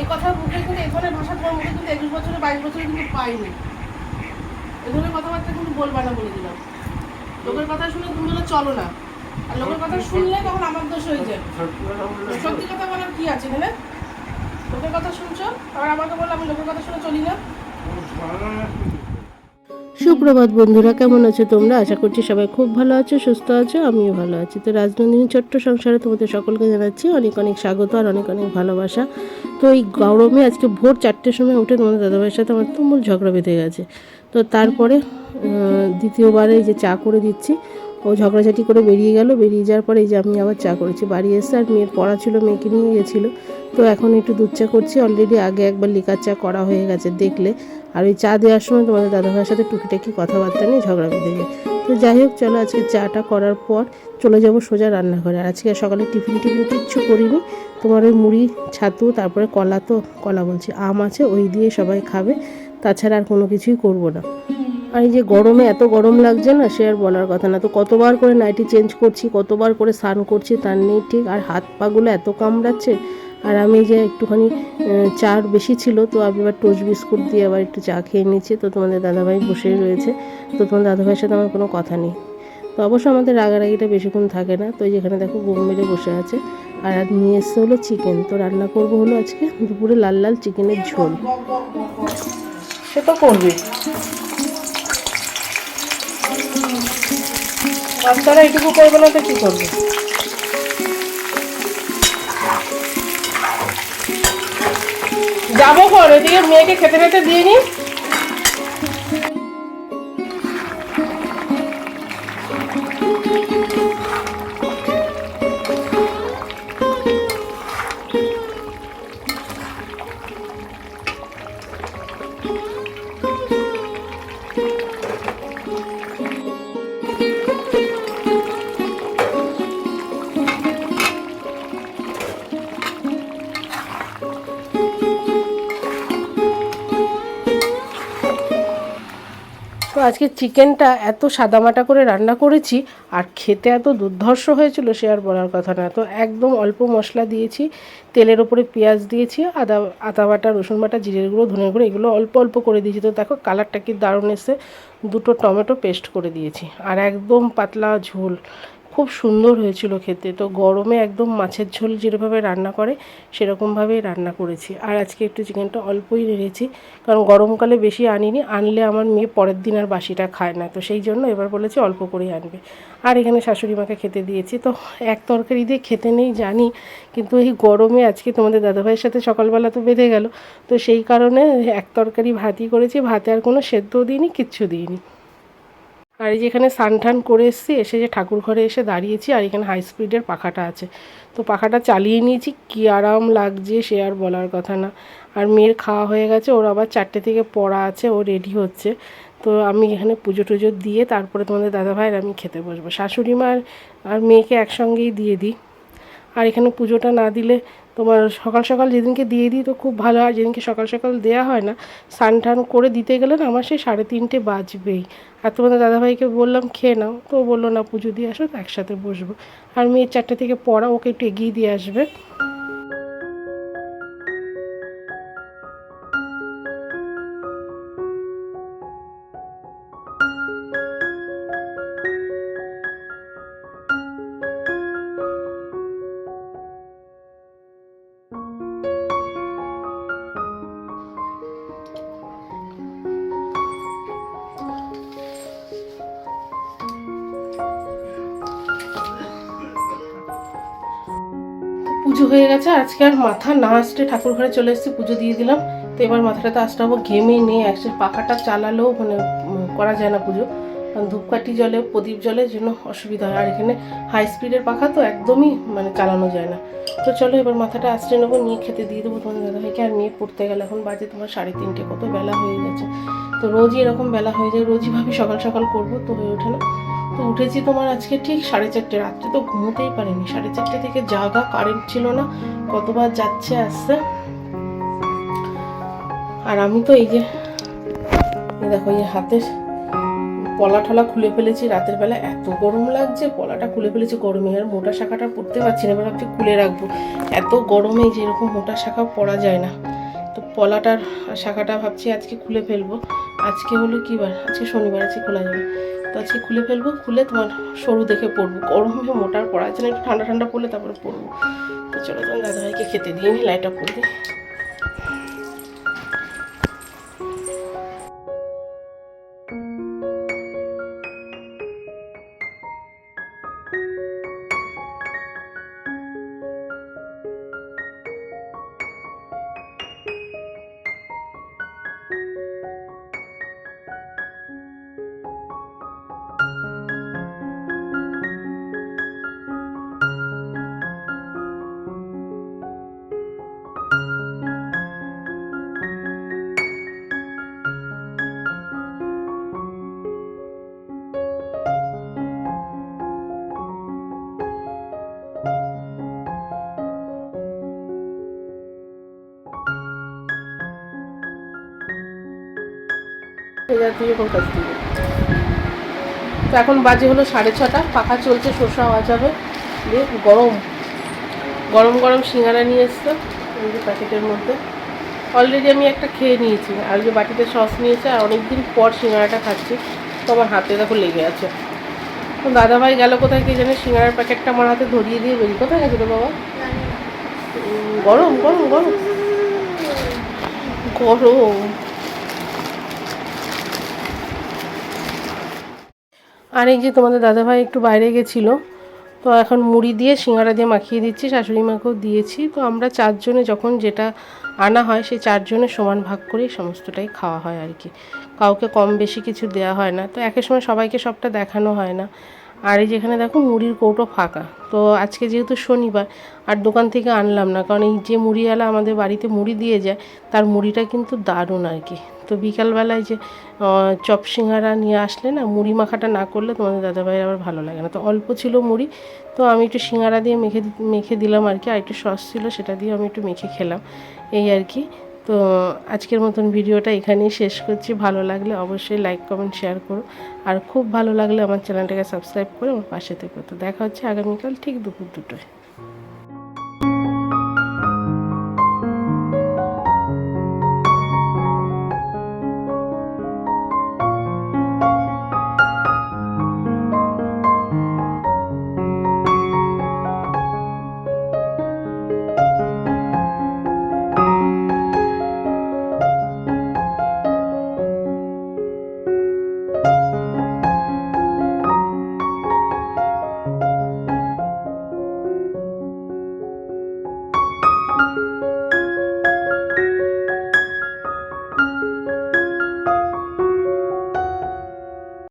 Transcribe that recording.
এই কথা মুখে কিন্তু এই ধরনের ভাষা তোমার মুখে কিন্তু একুশ বছরে বাইশ বছরে কিন্তু পাইনি। এই ধরনের কথাবার্তা কিন্তু বলবা না বলে দিলাম। লোকের কথা শুনে তুমি চলো না। আর লোকের কথা শুনলে তখন আমার দোষ হয়ে যায়। সত্যি কথা বলার কি আছে এখানে লোকের কথা শুনছো? আবার আমাকে বলো আমি লোকের কথা শুনে চলি না? সুপ্রভাত বন্ধুরা, কেমন আছো তোমরা? আশা করছি সবাই খুব ভালো আছো, সুস্থ আছো, আমিও ভালো আছি। তো রাজনন্দিনী ছোট্ট সংসারে তোমাদের সকলকে জানাচ্ছি অনেক অনেক স্বাগত আর অনেক অনেক ভালোবাসা। তো এই গরমে আজকে ভোর চারটের সময় উঠে তোমাদের দাদাভাইয়ের সাথে আমার তুমুল ঝগড়া বেঁধে গেছে। তো তারপরে দ্বিতীয়বারে যে চা করে দিচ্ছি ও ঝগড়াঝাটি করে বেরিয়ে গেল। বেরিয়ে যাওয়ার পরে এই যে আমি আবার চা করেছি। বাড়ি এসে আর মেয়ের পড়া ছিল, মেয়েকে নিয়ে গেছিল। তো এখন একটু দুধ চা করছি। অলরেডি আগে একবার লিকার চা করা হয়ে গেছে দেখলে। আর ওই চা দেওয়ার সময় তোমাদের দাদাভাইয়ের সাথে টুকিটাকি কথাবার্তা নিয়ে ঝগড়া বেঁধে যায় তো যাই হোক, চলো আজকে চাটা করার পর চলে যাব সোজা রান্নাঘরে। আর আজকে সকালে টিফিন টিফিন কিচ্ছু করিনি। তোমার ওই মুড়ি, ছাতু, তারপরে কলা তো, কলা বলছি। আম আছে, ওই দিয়ে সবাই খাবে। তাছাড়া আর কোনো কিছুই করব না। আর এই যে গরমে এত গরম লাগছে না, সে আর বলার কথা না। তো কতবার করে নাইটি চেঞ্জ করছি, কতবার করে স্নান করছি তার নেই ঠিক। আর হাত পাগুলো এত কামড়াচ্ছে, আর আমি যে একটুখানি চার বেশি ছিল, তো আমি এবার টোস্ট বিস্কুট দিয়ে আবার একটু চা খেয়ে নিচ্ছি। তো তোমাদের দাদাভাই বসেই রয়েছে, তো তোমাদের দাদাভাইয়ের সাথে আমার কোনো কথা নেই। তো অবশ্য আমাদের রাগারাগিটা বেশিক্ষণ থাকে না, তো যেখানে দেখো বোম মেরে বসে আছে। আর নিয়ে এসছে হলো চিকেন তো রান্না করব হলো আজকে দুপুরে লাল লাল চিকেনের ঝোল। সে তো করবে? বাচ্চারা এটুকু করব না তো কি করব? যাব কর ওইদিকে মেয়েকে খেতে খেতে দিয়ে নি তো আজকে চিকেনটা এত সাদামাটা করে রান্না করেছি আর খেতে এত দুর্ধর্ষ হয়েছিল সে আর বলার কথা না। তো একদম অল্প মশলা দিয়েছি, তেলের ওপরে পেঁয়াজ দিয়েছি, আদা আদা বাটা, রসুন বাটা, জিরের গুঁড়ো, ধনে গুঁড়ো, এগুলো অল্প অল্প করে দিয়েছি। তো দেখো, কালারটা কি দারুণ এসে দুটো টমেটো পেস্ট করে দিয়েছি। আর একদম পাতলা ঝোল। খুব সুন্দর হয়েছিল খেতে। তো গরমে একদম মাছের ঝোল যেভাবে রান্না করে, সেরকমভাবেই রান্না করেছি। আর আজকে একটু চিকেনটা অল্পই রেড়েছি কারণ গরমকালে বেশি আনিনি। আনলে আমার মেয়ে পরের দিন আর বাসিটা খায় না, তো সেই জন্য এবার বলেছি অল্প করেই আনবে। আর এখানে শাশুড়ি মাকে খেতে দিয়েছি। তো এক তরকারি দিয়ে খেতে নেই, জানি। কিন্তু এই গরমে আজকে তোমাদের দাদাভাইয়ের সাথে সকালবেলা তো বেঁধে গেল। তো সেই কারণে এক তরকারি ভাতই করেছি। ভাতে আর কোনো সেদ্ধও দিইনি, কিচ্ছু দিইনি। আর এই যে এখানে স্নান টান করে এসেছি, এসে যে ঠাকুর ঘরে এসে দাঁড়িয়েছি আর এখানে হাই স্পিডের পাখাটা আছে। তো পাখাটা চালিয়ে নিয়েছি, কী আরাম লাগছে সে আর বলার কথা না। আর মেয়ের খাওয়া হয়ে গেছে, ওর আবার চারটে থেকে পড়া আছে, ও রেডি হচ্ছে। তো আমি এখানে পুজো টুজো দিয়ে তারপরে তোমাদের দাদাভাইয়ের আমি খেতে বসবো। শাশুড়ি মা আর- আর মেয়েকে একসঙ্গেই দিয়ে দিই। আর এখানে পুজোটা না দিলে তোমার সকাল সকাল যেদিনকে দিয়ে দিই তো খুব ভালো হয়, যেদিনকে সকাল সকাল দেওয়া হয় না, স্নান টান করে দিতে গেলে না আমার সেই সাড়ে তিনটে বাজবেই। আর তোমাদের দাদাভাইকে বললাম, খেয়ে নাও। তো বলল, না, পুজো দিয়ে আসো, একসাথে বসবো। আর মেয়ের চারটে থেকে পড়া, ওকে একটু এগিয়ে দিয়ে আসবে। পুজো হয়ে গেছে, আজকে আর মাথা না আসতে ঠাকুর ঘরে চলে এসেছি, পুজো দিয়ে দিলাম। তো এবার মাথাটা তো আসতে হব ঘেমে নিয়ে একসাথে পাখাটা চালালেও মানে করা যায় না পুজো। কারণ ধূপকাঠি জলে, প্রদীপ জলের জন্য অসুবিধা হয়। আর এখানে হাই স্পিডের পাখা তো একদমই মানে চালানো যায় না। তো চলো এবার মাথাটা আসতে নেব, নিয়ে খেতে দিয়ে দেবো তোমার দাদাভাইকে। আর নিয়ে পড়তে গেলে এখন বাজে তোমার সাড়ে তিনটে, কত বেলা হয়ে গেছে। তো রোজই এরকম বেলা হয়ে যায়, রোজই ভাবি সকাল সকাল করব তো হয়ে ওঠে না। তো উঠেছি তোমার আজকে ঠিক সাড়ে চারটে। রাত্রে তো ঘুমোতেই পারিনি। সাড়ে চারটে থেকে জাগা কারেন্ট ছিল না, কতবার যাচ্ছে, আসছে। আর আমি তো এই যে দেখো, এই হাতের পলা ঠলা খুলে ফেলেছি। রাতের বেলা এত গরম লাগছে, পলাটা খুলে ফেলেছি গরমে। আর মোটা শাখাটা পরতে পারছি না, এবার ভাবছি খুলে রাখব। এত গরমে যে এরকম মোটা শাখা পরা যায় না। তো পলাটার শাখাটা ভাবছি আজকে খুলে ফেলব। আজকে হলো কী বার? আজকে শনিবার, আজকে খোলা যাবে। তো আজকে খুলে ফেলব, খুলে তোমার সরু দেখে পরবো। গরমে মোটার পড়া আছে না, একটু ঠান্ডা ঠান্ডা পড়লে তারপরে পড়ব তো চলো তোমার দাদাভাইকে খেতে দিয়ে নি লাইটটা করে দিই। কাজ তো এখন বাজে হলো সাড়ে ছটা পাখা চলছে শসা আওয়াজ হবে। দিয়ে গরম গরম গরম সিঙ্গারা নিয়ে এসছে এই যে প্যাকেটের মধ্যে। অলরেডি আমি একটা খেয়ে নিয়েছি আর যে বাটিতে সস নিয়েছে আর অনেকদিন পর সিঙ্গারাটা খাচ্ছি। তো আমার হাতে দেখো লেগে আছে। তো দাদাভাই গেল কোথায় কে জানে সিঙ্গারার প্যাকেটটা আমার হাতে ধরিয়ে দিয়ে বেরিয়ে কোথায় গেছে বাবা? গরম গরম গরম। গরম। আর এই যে তোমাদের দাদাভাই একটু বাইরে গেছিল, তো এখন মুড়ি দিয়ে সিঙ্গারা দিয়ে মাখিয়ে দিচ্ছি, শাশুড়ি মাকেও দিয়েছি, তো আমরা চারজনে যখন যেটা আনা হয় সেই চারজনের সমান ভাগ করেই সমস্তটাই খাওয়া হয় আর কি। কাউকে কম বেশি কিছু দেওয়া হয় না, তো একের সময় সবাইকে সবটা দেখানো হয় না। আর এই যেখানে দেখো মুড়ির কৌটো ফাঁকা। তো আজকে যেহেতু শনিবার, আর দোকান থেকে আনলাম না, কারণ এই যে মুড়িওয়ালা আমাদের বাড়িতে মুড়ি দিয়ে যায়, তার মুড়িটা কিন্তু দারুণ আর কি। তো বিকালবেলায় যে চপ সিঙ্গারা নিয়ে আসলে না, মুড়ি মাখাটা না করলে তোমাদের দাদাভাইয়ের আবার ভালো লাগে না। তো অল্প ছিল মুড়ি, তো আমি একটু সিঙ্গারা দিয়ে মেখে মেখে দিলাম আর কি, আর একটু সস ছিল সেটা দিয়ে আমি একটু মেখে খেলাম। এই আর কি। তো আজকের মতন ভিডিওটা এখানেই শেষ করছি। ভালো লাগলে অবশ্যই লাইক কমেন্ট শেয়ার করো। আর খুব ভালো লাগলে আমার চ্যানেলটাকে সাবস্ক্রাইব করে আমার পাশে থেকে। তো দেখা হচ্ছে আগামীকাল ঠিক দুপুর দুটোয়।